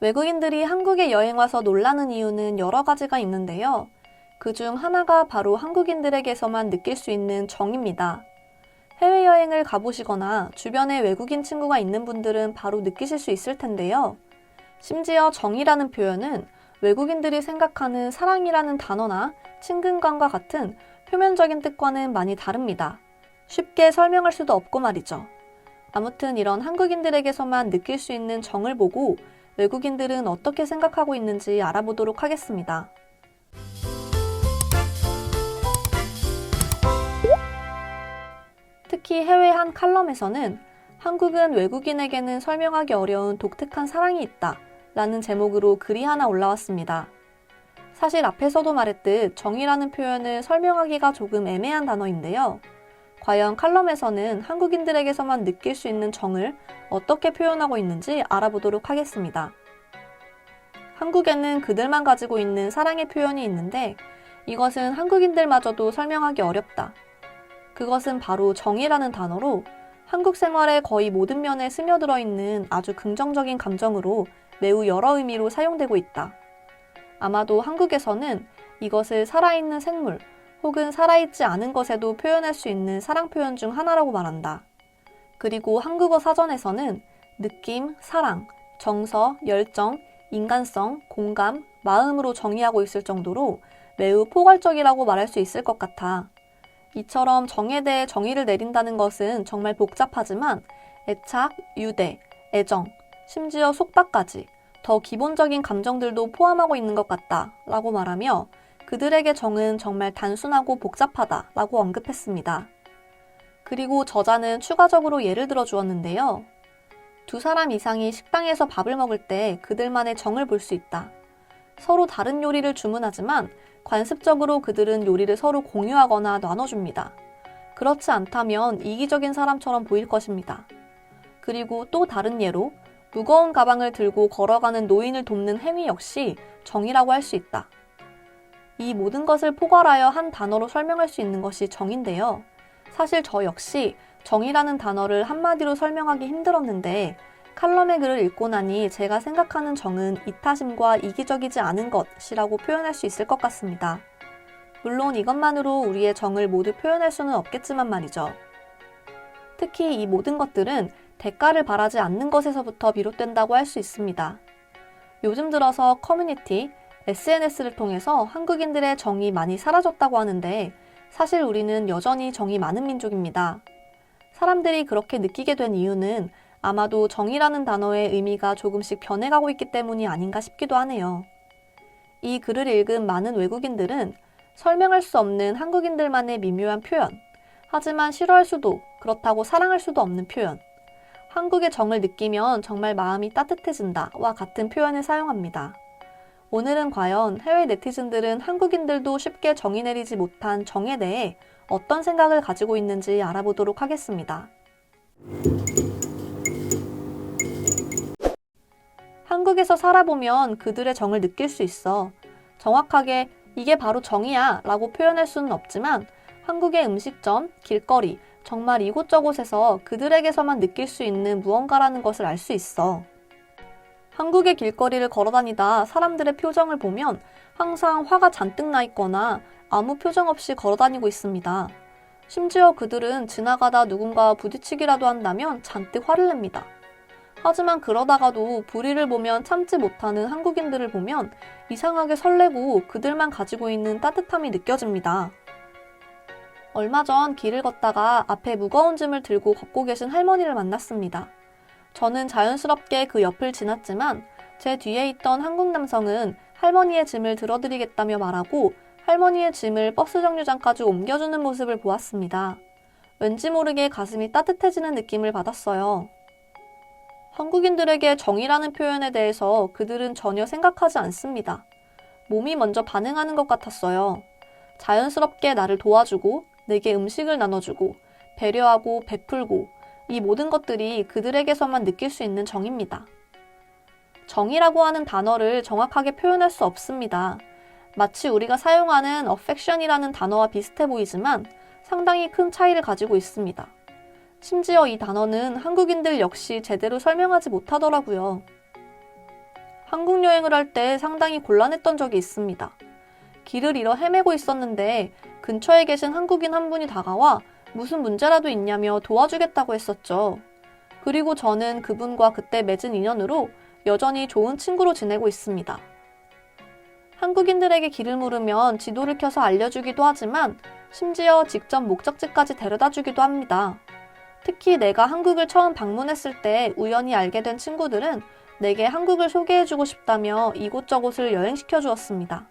외국인들이 한국에 여행 와서 놀라는 이유는 여러 가지가 있는데요. 그 중 하나가 바로 한국인들에게서만 느낄 수 있는 정입니다. 해외여행을 가보시거나 주변에 외국인 친구가 있는 분들은 바로 느끼실 수 있을 텐데요. 심지어 정이라는 표현은 외국인들이 생각하는 사랑이라는 단어나 친근감과 같은 표면적인 뜻과는 많이 다릅니다. 쉽게 설명할 수도 없고 말이죠. 아무튼 이런 한국인들에게서만 느낄 수 있는 정을 보고 외국인들은 어떻게 생각하고 있는지 알아보도록 하겠습니다. 특히 해외 한 칼럼에서는 한국은 외국인에게는 설명하기 어려운 독특한 사랑이 있다 라는 제목으로 글이 하나 올라왔습니다. 사실 앞에서도 말했듯 정이라는 표현을 설명하기가 조금 애매한 단어인데요. 과연 칼럼에서는 한국인들에게서만 느낄 수 있는 정을 어떻게 표현하고 있는지 알아보도록 하겠습니다. 한국에는 그들만 가지고 있는 사랑의 표현이 있는데 이것은 한국인들마저도 설명하기 어렵다. 그것은 바로 정이라는 단어로 한국 생활의 거의 모든 면에 스며들어 있는 아주 긍정적인 감정으로 매우 여러 의미로 사용되고 있다. 아마도 한국에서는 이것을 살아있는 생물 혹은 살아있지 않은 것에도 표현할 수 있는 사랑 표현 중 하나라고 말한다. 그리고 한국어 사전에서는 느낌, 사랑, 정서, 열정, 인간성, 공감, 마음으로 정의하고 있을 정도로 매우 포괄적이라고 말할 수 있을 것 같아. 이처럼 정에 대해 정의를 내린다는 것은 정말 복잡하지만 애착, 유대, 애정, 심지어 속박까지 더 기본적인 감정들도 포함하고 있는 것 같다 라고 말하며 그들에게 정은 정말 단순하고 복잡하다 라고 언급했습니다. 그리고 저자는 추가적으로 예를 들어 주었는데요. 두 사람 이상이 식당에서 밥을 먹을 때 그들만의 정을 볼 수 있다. 서로 다른 요리를 주문하지만 관습적으로 그들은 요리를 서로 공유하거나 나눠줍니다. 그렇지 않다면 이기적인 사람처럼 보일 것입니다. 그리고 또 다른 예로 무거운 가방을 들고 걸어가는 노인을 돕는 행위 역시 정이라고 할 수 있다. 이 모든 것을 포괄하여 한 단어로 설명할 수 있는 것이 정인데요. 사실 저 역시 정이라는 단어를 한마디로 설명하기 힘들었는데 칼럼의 글을 읽고 나니 제가 생각하는 정은 이타심과 이기적이지 않은 것이라고 표현할 수 있을 것 같습니다. 물론 이것만으로 우리의 정을 모두 표현할 수는 없겠지만 말이죠. 특히 이 모든 것들은 대가를 바라지 않는 것에서부터 비롯된다고 할 수 있습니다. 요즘 들어서 커뮤니티, SNS를 통해서 한국인들의 정이 많이 사라졌다고 하는데 사실 우리는 여전히 정이 많은 민족입니다. 사람들이 그렇게 느끼게 된 이유는 아마도 정의라는 단어의 의미가 조금씩 변해가고 있기 때문이 아닌가 싶기도 하네요. 이 글을 읽은 많은 외국인들은 설명할 수 없는 한국인들만의 미묘한 표현, 하지만 싫어할 수도, 그렇다고 사랑할 수도 없는 표현, 한국의 정을 느끼면 정말 마음이 따뜻해진다와 같은 표현을 사용합니다. 오늘은 과연 해외 네티즌들은 한국인들도 쉽게 정의 내리지 못한 정에 대해 어떤 생각을 가지고 있는지 알아보도록 하겠습니다. 한국에서 살아보면 그들의 정을 느낄 수 있어. 정확하게 이게 바로 정이야 라고 표현할 수는 없지만 한국의 음식점, 길거리, 정말 이곳저곳에서 그들에게서만 느낄 수 있는 무언가라는 것을 알 수 있어. 한국의 길거리를 걸어다니다 사람들의 표정을 보면 항상 화가 잔뜩 나 있거나 아무 표정 없이 걸어다니고 있습니다. 심지어 그들은 지나가다 누군가와 부딪히기라도 한다면 잔뜩 화를 냅니다. 하지만 그러다가도 불의를 보면 참지 못하는 한국인들을 보면 이상하게 설레고 그들만 가지고 있는 따뜻함이 느껴집니다. 얼마 전 길을 걷다가 앞에 무거운 짐을 들고 걷고 계신 할머니를 만났습니다. 저는 자연스럽게 그 옆을 지났지만 제 뒤에 있던 한국 남성은 할머니의 짐을 들어드리겠다며 말하고 할머니의 짐을 버스 정류장까지 옮겨주는 모습을 보았습니다. 왠지 모르게 가슴이 따뜻해지는 느낌을 받았어요. 한국인들에게 정이라는 표현에 대해서 그들은 전혀 생각하지 않습니다. 몸이 먼저 반응하는 것 같았어요. 자연스럽게 나를 도와주고 내게 음식을 나눠주고 배려하고 베풀고 이 모든 것들이 그들에게서만 느낄 수 있는 정입니다. 정이라고 하는 단어를 정확하게 표현할 수 없습니다. 마치 우리가 사용하는 affection이라는 단어와 비슷해 보이지만 상당히 큰 차이를 가지고 있습니다. 심지어 이 단어는 한국인들 역시 제대로 설명하지 못하더라고요. 한국 여행을 할 때 상당히 곤란했던 적이 있습니다. 길을 잃어 헤매고 있었는데 근처에 계신 한국인 한 분이 다가와 무슨 문제라도 있냐며 도와주겠다고 했었죠. 그리고 저는 그분과 그때 맺은 인연으로 여전히 좋은 친구로 지내고 있습니다. 한국인들에게 길을 물으면 지도를 켜서 알려주기도 하지만 심지어 직접 목적지까지 데려다 주기도 합니다. 특히 내가 한국을 처음 방문했을 때 우연히 알게 된 친구들은 내게 한국을 소개해주고 싶다며 이곳저곳을 여행시켜 주었습니다.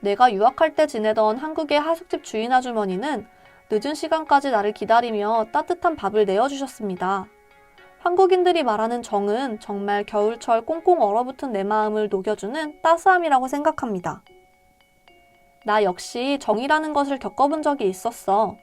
내가 유학할 때 지내던 한국의 하숙집 주인 아주머니는 늦은 시간까지 나를 기다리며 따뜻한 밥을 내어주셨습니다. 한국인들이 말하는 정은 정말 겨울철 꽁꽁 얼어붙은 내 마음을 녹여주는 따스함이라고 생각합니다. 나 역시 정이라는 것을 겪어본 적이 있었어.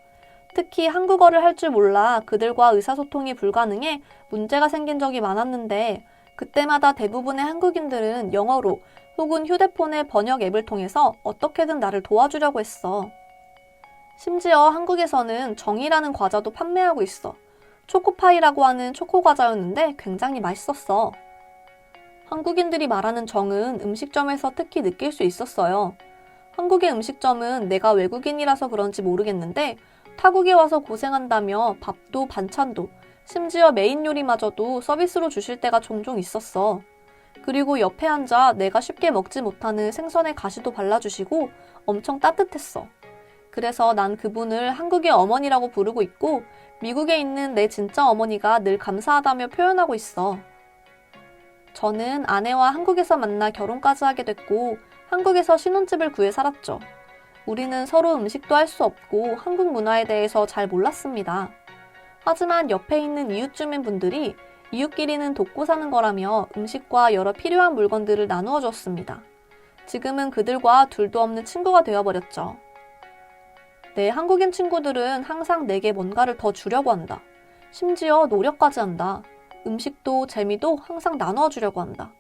특히 한국어를 할 줄 몰라 그들과 의사소통이 불가능해 문제가 생긴 적이 많았는데 그때마다 대부분의 한국인들은 영어로 혹은 휴대폰의 번역 앱을 통해서 어떻게든 나를 도와주려고 했어. 심지어 한국에서는 정이라는 과자도 판매하고 있어. 초코파이라고 하는 초코 과자였는데 굉장히 맛있었어. 한국인들이 말하는 정은 음식점에서 특히 느낄 수 있었어요. 한국의 음식점은 내가 외국인이라서 그런지 모르겠는데 타국에 와서 고생한다며 밥도 반찬도 심지어 메인 요리마저도 서비스로 주실 때가 종종 있었어. 그리고 옆에 앉아 내가 쉽게 먹지 못하는 생선의 가시도 발라주시고 엄청 따뜻했어. 그래서 난 그분을 한국의 어머니라고 부르고 있고 미국에 있는 내 진짜 어머니가 늘 감사하다며 표현하고 있어. 저는 아내와 한국에서 만나 결혼까지 하게 됐고 한국에서 신혼집을 구해 살았죠. 우리는 서로 음식도 할 수 없고 한국 문화에 대해서 잘 몰랐습니다. 하지만 옆에 있는 이웃 주민 분들이 이웃끼리는 돕고 사는 거라며 음식과 여러 필요한 물건들을 나누어 줬습니다. 지금은 그들과 둘도 없는 친구가 되어버렸죠. 내 한국인 친구들은 항상 내게 뭔가를 더 주려고 한다. 심지어 노력까지 한다. 음식도 재미도 항상 나눠 주려고 한다.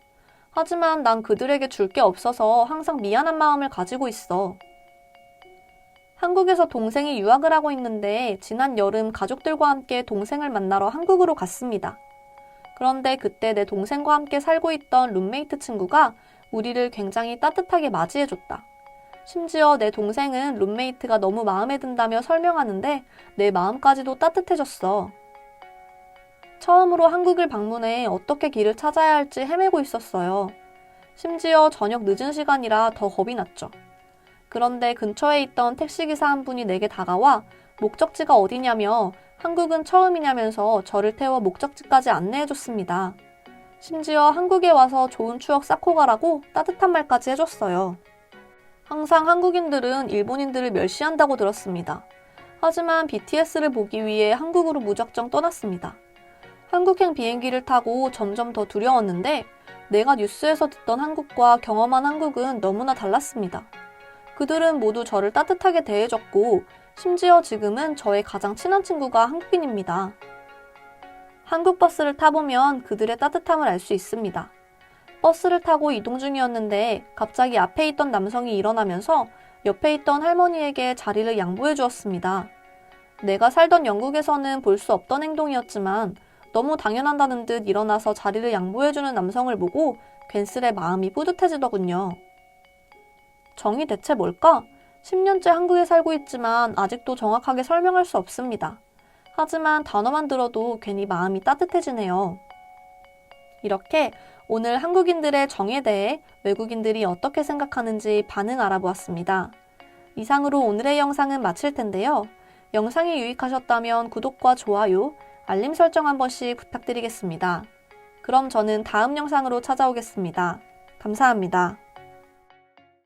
하지만 난 그들에게 줄 게 없어서 항상 미안한 마음을 가지고 있어. 한국에서 동생이 유학을 하고 있는데 지난 여름 가족들과 함께 동생을 만나러 한국으로 갔습니다. 그런데 그때 내 동생과 함께 살고 있던 룸메이트 친구가 우리를 굉장히 따뜻하게 맞이해줬다. 심지어 내 동생은 룸메이트가 너무 마음에 든다며 설명하는데 내 마음까지도 따뜻해졌어. 처음으로 한국을 방문해 어떻게 길을 찾아야 할지 헤매고 있었어요. 심지어 저녁 늦은 시간이라 더 겁이 났죠. 그런데 근처에 있던 택시기사 한 분이 내게 다가와 목적지가 어디냐며 한국은 처음이냐면서 저를 태워 목적지까지 안내해줬습니다. 심지어 한국에 와서 좋은 추억 쌓고 가라고 따뜻한 말까지 해줬어요. 항상 한국인들은 일본인들을 멸시한다고 들었습니다. 하지만 BTS를 보기 위해 한국으로 무작정 떠났습니다. 한국행 비행기를 타고 점점 더 두려웠는데 내가 뉴스에서 듣던 한국과 경험한 한국은 너무나 달랐습니다. 그들은 모두 저를 따뜻하게 대해줬고 심지어 지금은 저의 가장 친한 친구가 한국인입니다. 한국 버스를 타보면 그들의 따뜻함을 알 수 있습니다. 버스를 타고 이동 중이었는데 갑자기 앞에 있던 남성이 일어나면서 옆에 있던 할머니에게 자리를 양보해 주었습니다. 내가 살던 영국에서는 볼 수 없던 행동이었지만 너무 당연한다는 듯 일어나서 자리를 양보해주는 남성을 보고 괜스레 마음이 뿌듯해지더군요. 정이 대체 뭘까? 10년째 한국에 살고 있지만 아직도 정확하게 설명할 수 없습니다. 하지만 단어만 들어도 괜히 마음이 따뜻해지네요. 이렇게 오늘 한국인들의 정에 대해 외국인들이 어떻게 생각하는지 반응 알아보았습니다. 이상으로 오늘의 영상은 마칠 텐데요. 영상이 유익하셨다면 구독과 좋아요, 알림 설정 한 번씩 부탁드리겠습니다. 그럼 저는 다음 영상으로 찾아오겠습니다. 감사합니다.